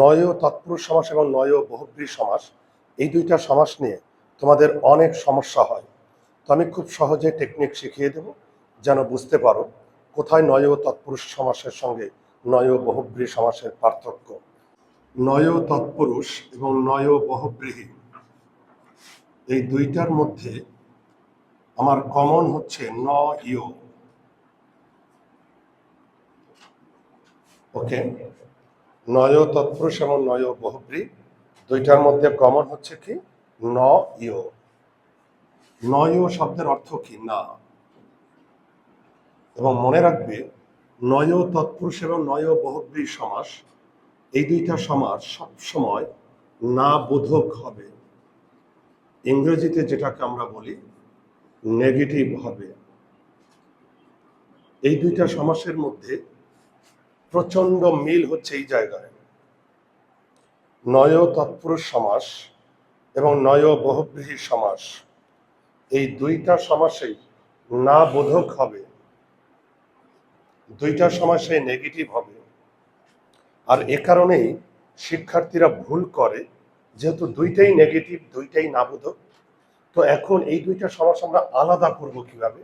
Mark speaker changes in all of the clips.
Speaker 1: নয় তৎপুরুষ সমাস এবং নয় বহুব্রী সমাস, এই দুইটা সমাস নিয়ে তোমাদের অনেক সমস্যা হয়। তো আমি খুব সহজে টেকনিক শিখিয়ে দেব, যেন বুঝতে পারো কোথায় নয় তৎপুরুষ সমাসের সঙ্গে নয় বহুব্রী সমাসের পার্থক্য। নয় তৎপুরুষ এবং নয় বহুব্রীহী, এই দুইটার মধ্যে আমার কমন হচ্ছে ন ইয় ওকে নয় তৎপুরুষ এবং নয় বহুব্রী। দুইটার মধ্যে কমন হচ্ছে কি? ন নয় শব্দের অর্থ কি? না। এবং মনে রাখবে, নয় তৎপুরুষ এবং নয় বহুব্রী সমাস, এই দুইটা সমাস সবসময় না বোধক হবে। ইংরেজিতে যেটাকে আমরা বলি নেগেটিভ হবে। এই দুইটা সমাসের মধ্যে প্রচণ্ড মিল হচ্ছে এই জায়গায়। নয় তৎপুরুষ সমাস এবং নয় বহুব্রীহী সমাস। এই দুইটা সমাসেই না বোধক হবে। দুইটা সমাসে নেগেটিভ হবে। আর এ কারণেই শিক্ষার্থীরা ভুল করে, যেহেতু দুইটাই নেগেটিভ দুইটাই না বোধক, তো এখন এই দুইটা সমাস আমরা আলাদা করব কীভাবে?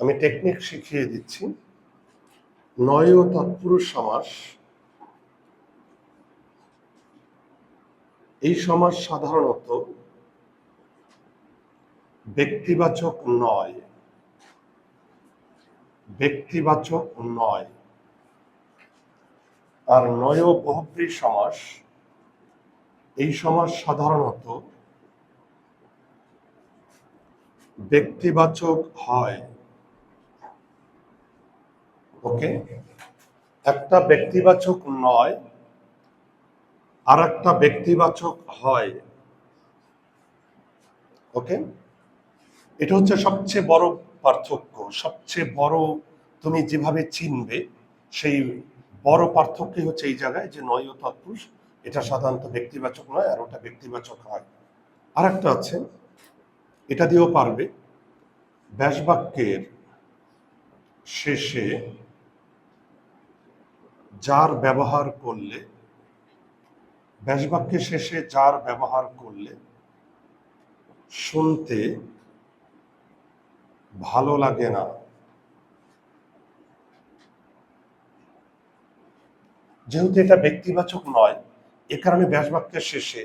Speaker 1: আমি টেকনিক শিখিয়ে দিচ্ছি। নয় তৎপুরুষ সমাস। এই সমাস সাধারণত ব্যক্তিবাচক নয়। ব্যক্তিবাচক নয়। আর নয় বহুব্রী সমাস, এই সমাস সাধারণত ব্যক্তিবাচক হয়। ওকে? একটা ব্যক্তিবাচক নয় আর একটা ব্যক্তিবাচক হয়। ওকে? এটা হচ্ছে সবচেয়ে বড় পার্থক্য। সবচেয়ে বড় তুমি যেভাবে চিনবে, সেই বড় পার্থক্য হচ্ছে এই জায়গায় যে নয় ও তৎপুরুষ এটা সাধারণত ব্যক্তিবাচক নয় আর ওটা ব্যক্তিবাচক হয়। আর একটা আছে, এটা দিয়েও পারবে, ব্যাসবাক্যের শেষে যার ব্যবহার করলে, ব্যাসবাক্যের শেষে যার ব্যবহার করলে শুনতে ভালো লাগে না। যেহেতু এটা ব্যক্তিবাচক নয়, এ কারণে ব্যাসবাক্যের শেষে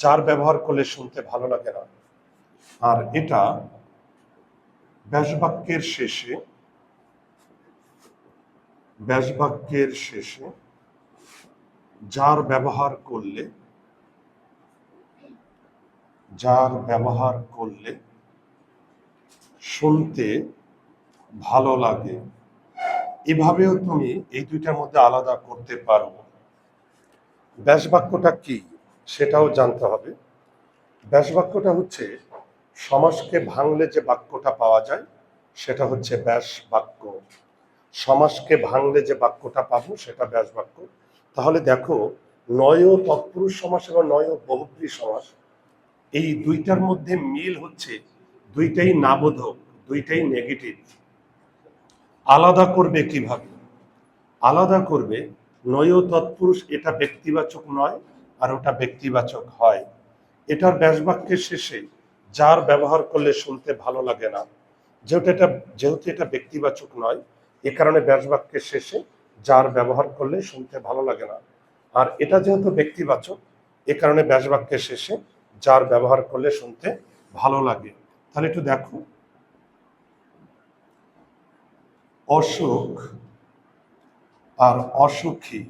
Speaker 1: যার ব্যবহার করলে শুনতে ভালো লাগে না। আর এটা ব্যাসবাক্যের শেষে ব্যাসবাক্যের শেষে যার ব্যবহার করলে, যার ব্যবহার করলে শুনতে ভালো লাগে। এভাবেও তুমি এই দুইটার মধ্যে আলাদা করতে পারো। ব্যাসবাক্যটা কি সেটাও জানতে হবে। ব্যাসবাক্যটা হচ্ছে, সমাজকে ভাঙলে যে বাক্যটা পাওয়া যায়, সেটা হচ্ছে ব্যাস বাক্য সমাজকে ভাঙলে যে বাক্যটা পাবো, সেটা ব্যাস বাক্য তাহলে দেখো, নয় তৎপুরুষ সমাস এবং নয় বহুব্রী সমাস, এই দুইটার মধ্যে মিল হচ্ছে দুইটাই নাবোধক, দুইটাই নেগেটিভ। আলাদা করবে কীভাবে? আলাদা করবে নয় তৎপুরুষ এটা ব্যক্তিবাচক নয় আর ওটা ব্যক্তিবাচক হয়। এটার ব্যাসবাক্যের শেষে যার ব্যবহার করলে শুনতে ভালো লাগে না, যেহেতু এটা যেহেতু এটা ব্যক্তিবাচক নয় এ কারণে ব্যাসবাক্যের শেষে যার ব্যবহার করলে শুনতে ভালো লাগে না। আর এটা যেহেতু ব্যক্তিবাচক, এ কারণে ব্যাসবাক্যের শেষে যার ব্যবহার করলে শুনতে ভালো লাগে। তাহলে একটু দেখো। অসুখ আর অসুখী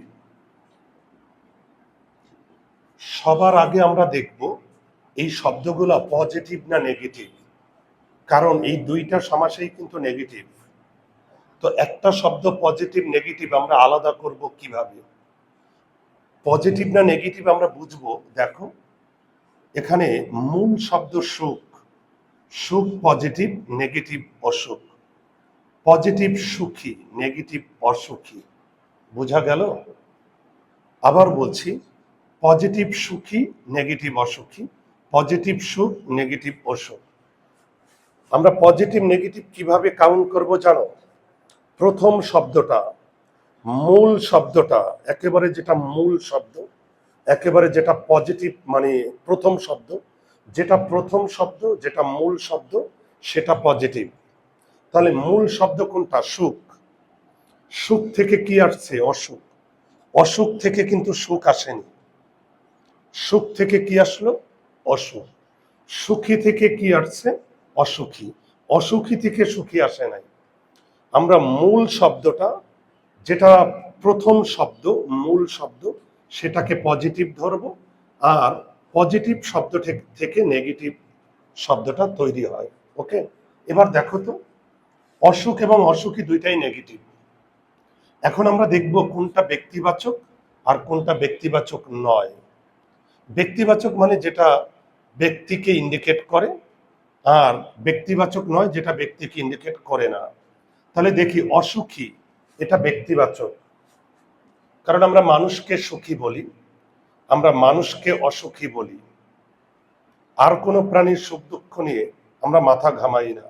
Speaker 1: সবার আগে আমরা দেখব এই শব্দগুলো পজিটিভ না নেগেটিভ কারণ এই দুইটা সমাসেই কিন্তু নেগেটিভ তো একটা শব্দ পজিটিভ নেগেটিভ আমরা আলাদা করব কীভাবে? পজিটিভ না নেগেটিভ আমরা বুঝব, দেখো। এখানে মূল শব্দ সুখ। সুখ পজিটিভ নেগেটিভ অসুখ। পজিটিভ সুখী নেগেটিভ অসুখী। বোঝা গেল? আবার বলছি পজিটিভ সুখী নেগেটিভ অসুখী। পজিটিভ সুখ নেগেটিভ অসুখ। আমরা পজিটিভ নেগেটিভ কীভাবে কাউন্ট করব জানো? প্রথম শব্দটা, মূল শব্দটা, একেবারে যেটা মূল শব্দ, একেবারে যেটা পজিটিভ মানে প্রথম শব্দ, যেটা প্রথম শব্দ, যেটা মূল শব্দ, সেটা পজিটিভ তাহলে মূল শব্দ কোনটা? সুখ। সুখ থেকে কি আসছে? অসুখ। অসুখ থেকে কিন্তু সুখ আসেনি। সুখ থেকে কি আসলো? অসুখ। সুখী থেকে কি আসছে? অসুখী। অসুখী থেকে সুখী আসে নাই। আমরা মূল শব্দটা, যেটা প্রথম শব্দ, মূল শব্দ, সেটাকে পজিটিভ ধরব, আর পজিটিভ শব্দ থেকে- নেগেটিভ শব্দটা তৈরি হয়, ওকে? এবার দেখো তো, অসুখ এবং অসুখী দুইটাই নেগেটিভ এখন আমরা দেখব কোনটা ব্যক্তিবাচক আর কোনটা ব্যক্তিবাচক নয়। ব্যক্তিবাচক মানে যেটা ব্যক্তিকে ইন্ডিকেট করে, আর ব্যক্তিবাচক নয় যেটা ব্যক্তিকে ইন্ডিকেট করে না। তাহলে দেখি অসুখী, এটা ব্যক্তিবাচক। কারণ আমরা মানুষকে সুখী বলি, আমরা মানুষকে অসুখী বলি। আর কোনো প্রাণীর সুখ দুঃখ নিয়ে আমরা মাথা ঘামাই না।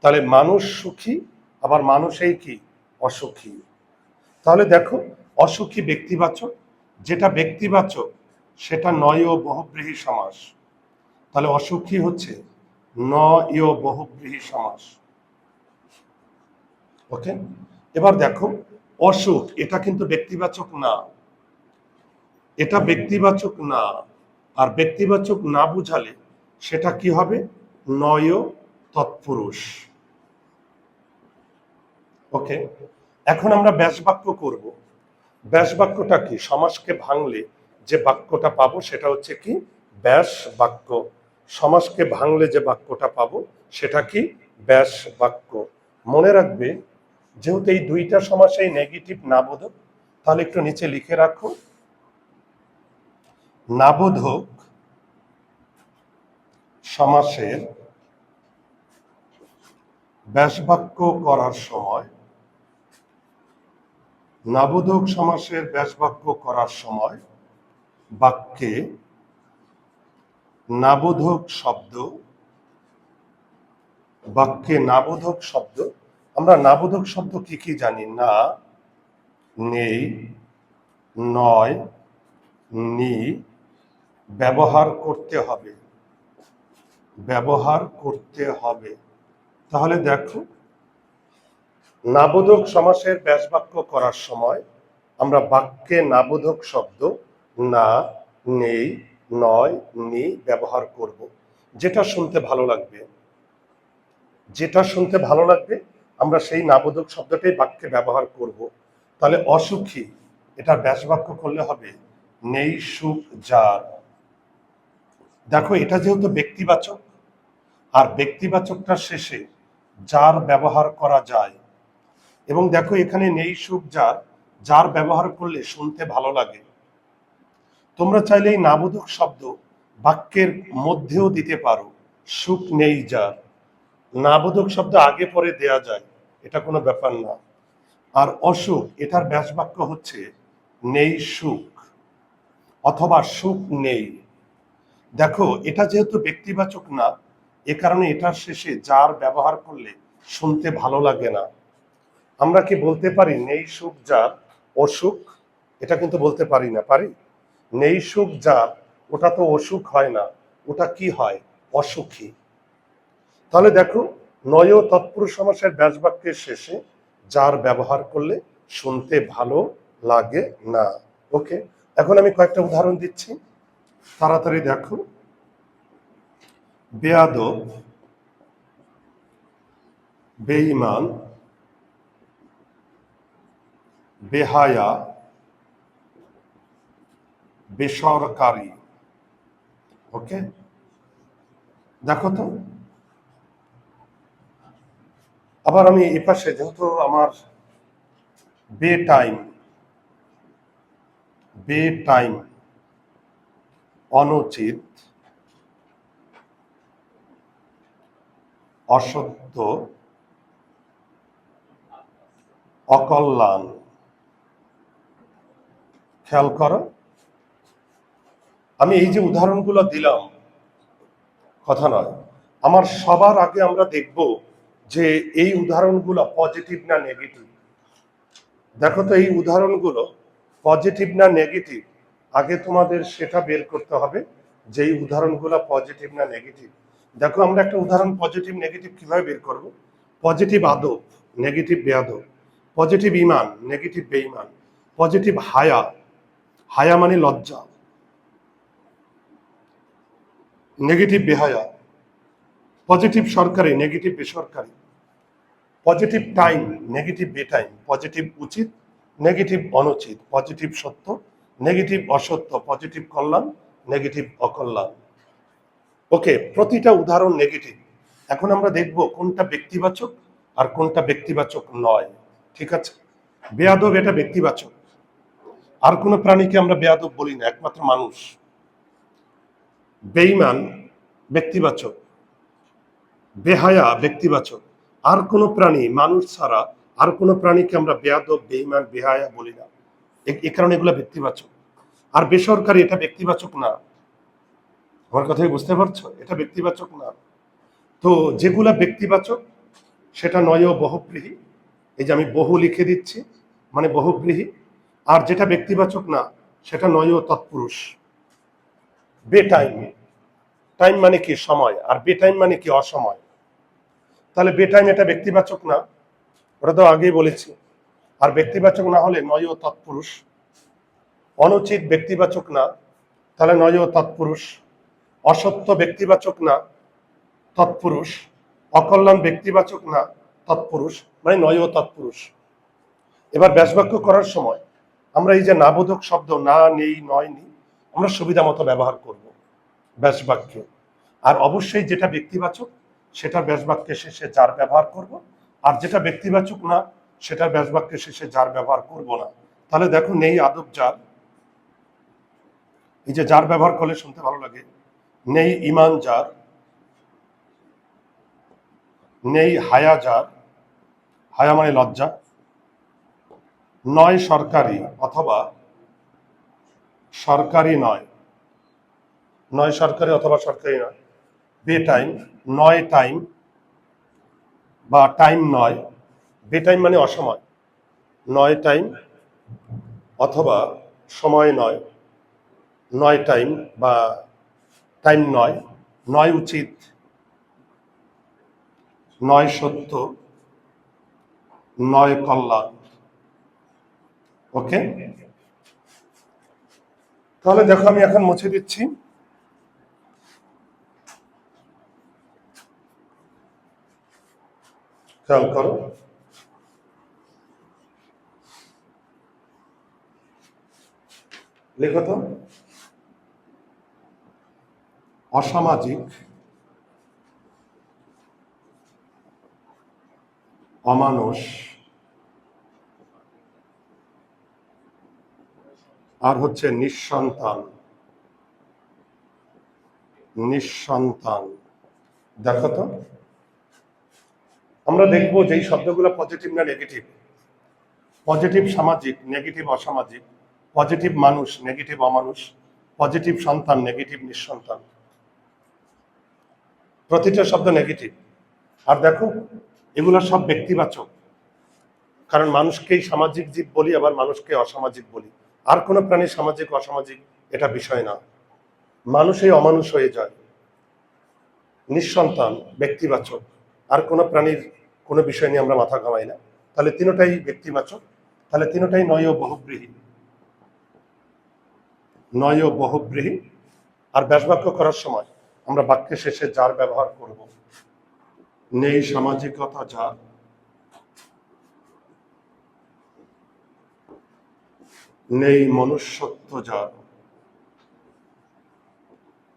Speaker 1: তাহলে মানুষ সুখী, আবার মানুষেই কি? অসুখী। তাহলে দেখো, অসুখী ব্যক্তিবাচক, যেটা ব্যক্তিবাচক, সেটা নয় ও বহুব্রীহী সমাস। তাহলে অসুখী হচ্ছে ন ইয় বহুব্রীহী সমাস। ওকে এবার দেখো, অসুখ, এটা কিন্তু ব্যক্তিবাচক না। এটা ব্যক্তিবাচক না। আর ব্যক্তিবাচক না বুঝালে সেটা কি হবে? নয় তৎপুরুষ। ওকে এখন আমরা ব্যাস বাক্য করব। ব্যাস বাক্যটা কি? সমাজকে ভাঙলে যে বাক্যটা পাবো সেটা হচ্ছে কি? ব্যাস বাক্য সমাজকে ভাঙলে যে বাক্যটা পাবো সেটা কি? ব্যাস বাক্য মনে রাখবে যেহেতু এই দুইটা সমাসেই নেগেটিভ নাবোধক, তাহলে একটু নিচে লিখে রাখো। নাবোধক সমাসের ব্যাসবাক্য করার সময়, নাবোধক সমাসের ব্যাসবাক্য করার সময় বাক্যে নাবোধক শব্দ, বাক্যে নাবোধক শব্দ আমরা নাবোধক শব্দ কি কি জানি? না, নেই, নয়, নি, ব্যবহার করতে হবে। ব্যবহার করতে হবে। তাহলে দেখো, নাবোধক সমাসের ব্যাসবাক্য করার সময় আমরা বাক্যে নাবোধক শব্দ না, নেই, নয়, নি ব্যবহার করব। যেটা শুনতে ভালো লাগবে। যেটা শুনতে ভালো লাগবে আমরা সেই নাবোধক শব্দটাই বাক্যে ব্যবহার করব। তাহলে অসুখী এটা ব্যাসবাক্য করলে হবে, নেই সুখ যার। দেখো, এটা যেহেতু ব্যক্তিবাচক, আর ব্যক্তিবাচকটার শেষে যার ব্যবহার করা যায়। এবং দেখো, এখানে নেই সুখ যার যার ব্যবহার করলে শুনতে ভালো লাগে। তোমরা চাইলে এই নাবোধক শব্দ বাক্যের মধ্যেও দিতে পারো, সুখ নেই যার। নাবোধক শব্দ আগে পরে দেয়া যায়। এটা কোনো ব্যাপার না। আর অসুখ, এটার ব্যাস বাক্য হচ্ছে নেই সুখ অথবা সুখ নেই। দেখো, এটা যেহেতু ব্যক্তিবাচক না, এ কারণে এটার শেষে যার ব্যবহার করলে শুনতে ভালো লাগে না। আমরা কি বলতে পারি নেই সুখ যার অসুখ? এটা কিন্তু বলতে পারি না, পারি? নেই সুখ যার, ওটা তো অসুখ হয় না, ওটা কি হয়? অসুখী। তাহলে দেখো নয় তৎপুরুষ সমাসের ব্যাস বাক্যের শেষে যার ব্যবহার করলে শুনতে ভালো লাগে না। ওকে এখন আমি কয়েকটা উদাহরণ দিচ্ছি। তাড়াতাড়ি দেখো। বেয়াদব, বেঈমান, বেহায়া, বেসরকারি। ওকে দেখো তো। আবার আমি এ পাশে, যেহেতু আমার বে টাইম বে টাইম অনুচিত অসত্য অকল্যাণ, খেয়াল করো। আমি এই যে উদাহরণগুলো দিলাম, কথা নয়। আমার সবার আগে আমরা দেখব যে এই উদাহরণগুলো পজিটিভ না নেগেটিভ দেখো তো এই উদাহরণগুলো পজিটিভ না নেগেটিভ আগে তোমাদের সেটা বের করতে হবে যেই উদাহরণগুলো পজিটিভ না নেগেটিভ দেখো আমরা একটা উদাহরণ পজিটিভ নেগেটিভ কীভাবে বের করব? পজিটিভ আদব নেগেটিভ বেয়াদব। পজিটিভ ইমান নেগেটিভ বেঈমান। পজিটিভ হায়া হায়া মানে লজ্জা। নেগেটিভ বেহায়া। পজিটিভ সরকারি নেগেটিভ বেসরকারি। পজিটিভ টাইম নেগেটিভ বেটাইম পজিটিভ উচিত নেগেটিভ অনুচিত পজিটিভ সত্য নেগেটিভ অসত্য পজিটিভ কল্যাণ নেগেটিভ অকল্যাণ। ওকে প্রতিটা উদাহরণ নেগেটিভ এখন আমরা দেখব কোনটা ব্যক্তিবাচক আর কোনটা ব্যক্তিবাচক নয়। ঠিক আছে? বেয়াদব এটা ব্যক্তিবাচক। আর কোনো প্রাণীকে আমরা বেয়াদব বলি না, একমাত্র মানুষ। বেইমান ব্যক্তিবাচক। বেহায়া, ব্যক্তিবাচক। আর কোনো প্রাণী, মানুষ ছাড়া আর কোনো প্রাণীকে আমরা বেয়াদব বেইমান বেহায়া বলি না। এ- কারণে এগুলো ব্যক্তিবাচক। আর বেসরকারি এটা ব্যক্তিবাচক না। আমার কথাই বুঝতে পারছ? এটা ব্যক্তিবাচক না। তো যেগুলা ব্যক্তিবাচক, সেটা নয় বহুব্রীহী এই যে আমি বহু লিখে দিচ্ছি মানে বহুব্রীহী আর যেটা ব্যক্তিবাচক না, সেটা নয় তৎপুরুষ। বে টাইম টাইম মানে কি? সময়। আর বে টাইম মানে কি? অসময়। তাহলে বেটাইম এটা ব্যক্তিবাচক না? ওটা তো আগেই বলেছি। আর ব্যক্তিবাচক না হলে নয় ও তৎপুরুষ। অনুচিত ব্যক্তিবাচক না, তাহলে নয় ও তৎপুরুষ। অসত্য ব্যক্তিবাচক না, তৎপুরুষ। অকল্যাণ ব্যক্তিবাচক না, তৎপুরুষ। মানে নয় ও তৎপুরুষ। এবার ব্যাসবাক্য করার সময় আমরা এই যে নাবোধক শব্দ না, নেই, নয়, নি, আমরা সুবিধা মতো ব্যবহার করব ব্যাসবাক্যে। আর অবশ্যই যেটা ব্যক্তিবাচক সেটা ব্যাসবাক্যের শেষে যার ব্যবহার করব, আর যেটা ব্যক্তিবাচক না, সেটা ব্যাসবাক্যের শেষে যার ব্যবহার করব না। তাহলে দেখো নেই আদব যার, এই যে যার ব্যবহার করলে শুনতে ভালো লাগে, নেই ইমান যার, নেই হায়া যার, হায়া মানে লজ্জা, নয় সরকারি অথবা সরকারি নয় নয় সরকারি অথবা সরকারি নয়। বে টাইম নয় টাইম বা টাইম নয় বে টাইম মানে অসময়। নয় টাইম অথবা সময় নয় নয় টাইম বা টাইম নয় নয় উচিত নয় সত্য নয় কল্যাণ। ওকে তাহলে দেখো আমি এখন মুছে দিচ্ছি। খেয়াল করো। লেখো তো। অসামাজিক অমানুষ আর হচ্ছে নিঃসন্তান। নিঃসন্তান। দেখো তো। আমরা দেখব যে এই শব্দগুলো পজিটিভ না নেগেটিভ পজিটিভ সামাজিক নেগেটিভ অসামাজিক পজিটিভ মানুষ নেগেটিভ অমানুষ পজিটিভ সন্তান নেগেটিভ নিঃসন্তান। প্রতিটা শব্দ নেগেটিভ আর দেখো, এগুলো সব ব্যক্তিবাচক। কারণ মানুষকেই সামাজিক জীব বলি, আবার মানুষকে অসামাজিক বলি। আর কোনো প্রাণী সামাজিক, অসামাজিক, এটা বিষয় না। মানুষই অমানুষ হয়ে যায়। নিঃসন্তান, ব্যক্তিবাচক। আর কোনো প্রাণীর কোনো বিষয় নিয়ে আমরা মাথা ঘামাই না। তাহলে তিনটাই ব্যক্তিবাচক, তাহলে তিনটাই নয় বহুব্রীহী। নয় বহুব্রীহী। আর ব্যাসবাক্য করার সময় আমরা বাক্যের শেষে যার ব্যবহার করব, নেই সামাজিকতা যার। নেই মনুষ্যত্ব যার।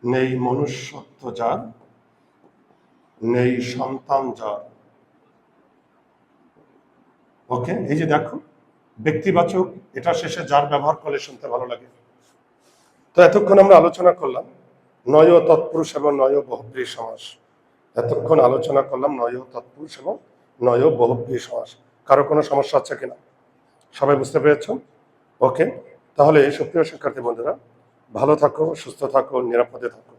Speaker 1: নেই মনুষ্যত্ব যার। নেই সন্তান যার। ওকে এই যে দেখো, ব্যক্তিবাচক, এটা শেষে যার ব্যবহার করলে শুনতে ভালো লাগে। তো এতক্ষণ আমরা আলোচনা করলাম, নয় তৎপুরুষ এবং নয় বহুব্রী সমাস। এতক্ষণ আলোচনা করলাম নয় তৎপুরুষ এবং নয় বহুব্রী সমাস। কারও কোনো সমস্যা আছে কিনা? সবাই বুঝতে পেরেছ? ওকে তাহলে সুপ্রিয় শিক্ষার্থী বন্ধুরা, ভালো থাকো, সুস্থ থাকো, নিরাপদে থাকো।